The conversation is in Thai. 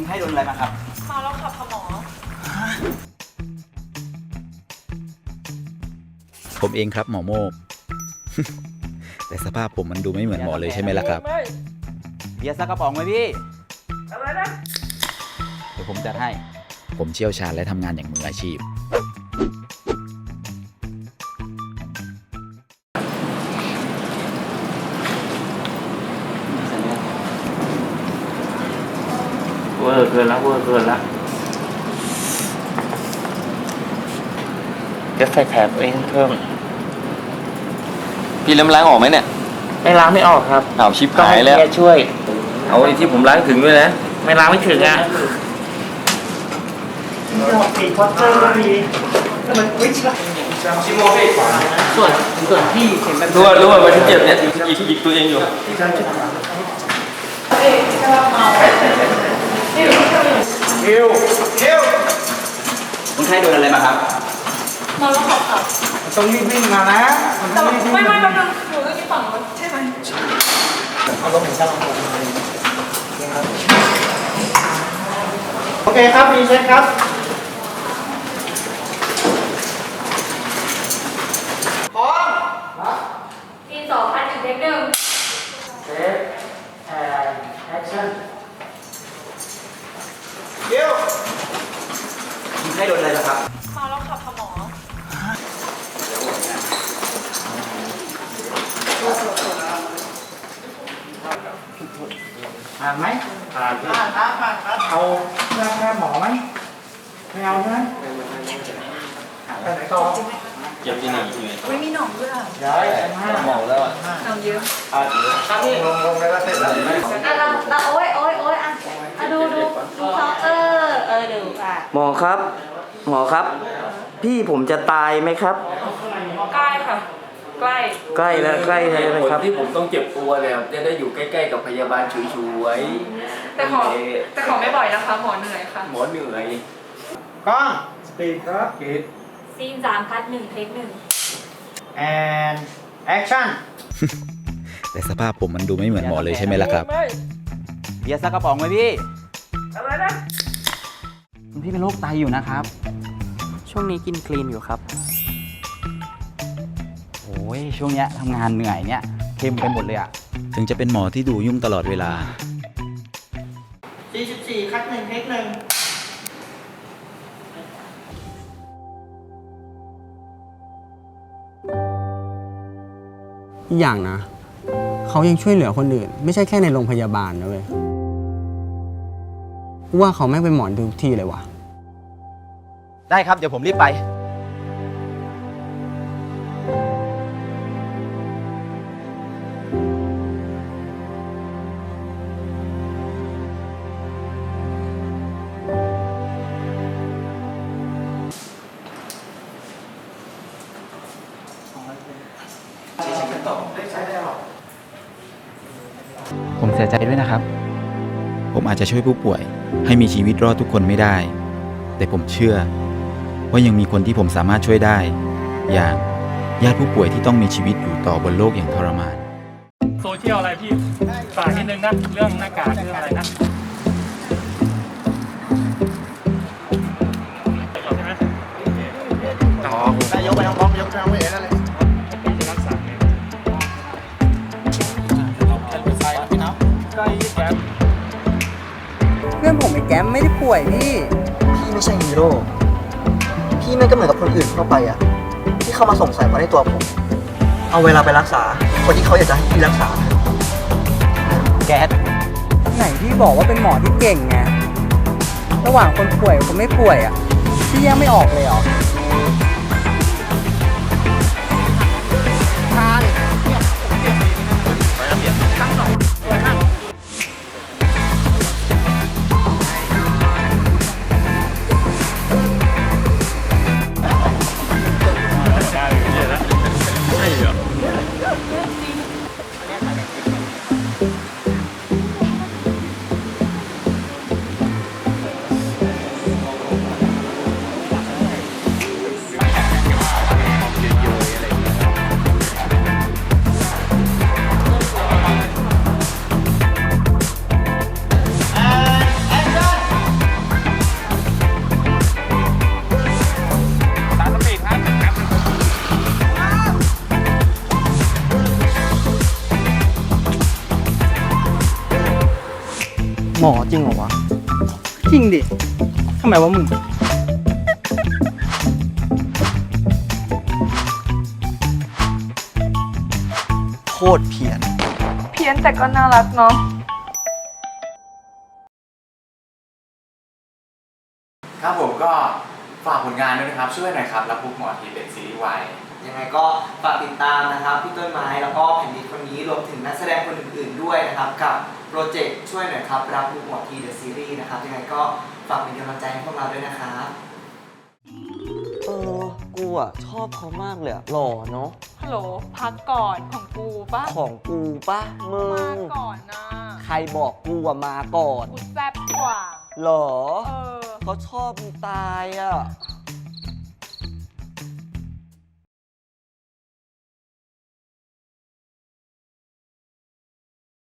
คนไข้โดนอะไรมาครับ มาแล้วค่ะพ่อหมอ ผมเองครับหมอโมก แต่สภาพผมมันดูไม่เหมือนหมอเลยใช่ไหมล่ะครับ เบียร์สักกระป๋องไหมพี่ อะไรนะ เดี๋ยวผมจัดให้ ผมเชี่ยวชาญและทำงานอย่างมืออาชีพ อร์เกินละเวอร์เกินละจะใส่แผลตัวเองเพิ่ม พี่เล้มล้างออกไหมเนี่ยไม่ล้างไม่ออกครับอ้าวชิปต้องหายให้แล้ว เมียช่วย เอาไอ้ที่ผมล้างถึงด้วยนะ ไม่ล้างไม่ถึงอะส่วนส่วนที่เห็นแบบรู้ว่ารู้ว่าวันที่เจ็บเนี่ยหยิกหยิกตัวเองอยู่ คนไข้โดนอะไรมาครับมาแล้วค่ะค่ะต้องรีบวิ่งมานะแต่ว่าไม่ไม่แป๊บนึงหนูต้องที่ฝั่งนู้นใช่ไหมโอเคครับรีเซ็ตครับ ทีสองพันหนึ่งเทคหนึ่ง เซฟแอนแอคชั่นเดี๋ยว คนไข้โดนอะไรมาครับมาแล้วค่ะพ่อหมอผ่านไหมผ่านผ่านครับผ่านครับเอาแค่แค่หมอไหมไม่เอาใช่ไหมไปไหนต่อเจ็บที่ไหนที่ไหนไม่มีหนองด้วยอะย้ายมาหมอแล้วอะหนองเยอะครับพี่ลงลงไปแล้วเสร็จแล้วอะเราเราโอ๊ยโอ๊ยโอ๊ยอะอะดูดูดูเขาเออเออดูอะหมอครับ หมอครับ พี่ผมจะตายไหมครับ ใกล้ค่ะ ใกล้ ใกล้แล้วใกล้แล้วนะผลครับที่ผมต้องเจ็บตัวเนี่ยจะได้อยู่ใกล้ๆกับพยาบาลช่วยแต่ขอแต่ขอไม่บ่อยนะคะหมอเหนื่อยค่ะหมอเหนื่อยกล้องสปีดครับซีนสามพันหนึ่งเทคหนึ่ง แอนแอคชั่นแต่สภาพผมมันดูไม่เหมือนหมอเลยใช่ไหมล่ะครับ เบียร์สักกระป๋องไหมพี่ อะไรนะ คุณพี่เป็นโรคไตอยู่นะครับ ช่วงนี้กินคลีนอยู่ครับ โอ้ยช่วงเนี้ยทำงานเหนื่อยเนี่ยเค็มไปหมดเลยอะถึงจะเป็นหมอที่ดูยุ่งตลอดเวลา 44 คัดหนึ่งเทคหนึ่งอีกอย่างนะ เขายังช่วยเหลือคนอื่น ไม่ใช่แค่ในโรงพยาบาลนะเว้ย กูว่าเขาแม่งเป็นหมอนทุกที่เลยว่ะ ได้ครับ เดี๋ยวผมรีบไป ผมเสียใจด้วยนะครับ ผมอาจจะช่วยผู้ป่วย ให้มีชีวิตรอดทุกคนไม่ได้ แต่ผมเชื่อ ว่ายังมีคนที่ผมสามารถช่วยได้ อย่างญาติผู้ป่วยที่ต้องมีชีวิตอยู่ต่อบนโลกอย่างทรมาน โซเชียลอะไรพี่ฝากนิดนึงนะ เรื่องหน้ากากเรื่องอะไรนะใช่ไหมนายกไปทางบล็อกยกทางเวทนั่นเลย อนผมไอ้แก้มไม่ได้ป่วยพี่ พี่ไม่ใช่ฮีโร่ พี่ไม่ก็เหมือนกับคนอื่นทั่วไปอะที่เข้ามาสงสัยมาในตัวผม เอาเวลาไปรักษา คนที่เขาอยากจะให้พี่รักษา แก๊สไหนพี่บอกว่าเป็นหมอที่เก่งไง ระหว่างคนป่วยกับคนไม่ป่วยอะพี่ยังไม่ออกเลยเหรอ ทานเนี่ยผมเปลี่ยนไปนะตั้งสอง หมอจริงเหรอวะ จริงดิ ทำไมวะมึง โคตรเพี้ยน เพี้ยนแต่ก็น่ารักเนาะ ครับผมก็ฝากผลงานด้วยนะครับ ช่วยหน่อยครับรับบุ๊กหมอทีเป็นซีรีส์วาย ยังไงก็ฝากติดตามนะครับพี่ต้นไม้แล้วก็แผ่นดินคนนี้รวมถึงนักแสดงคนอื่นๆด้วยนะครับกับ โปรเจกต์ช่วยหน่อยครับ รับบุกหมอทีเดอะซีรีส์นะครับยังไงก็ฝากเป็นกำลังใจให้พวกเราด้วยนะครับเออกูอะชอบเขามากเลยอะหล่อเนาะฮัลโหลพักก่อนของกูปะของกูปะมึมางก่อนนะใครบอกกูอะมาก่อนกูแซ่บกว่าหรอเออเขาชอบมึงตายอะ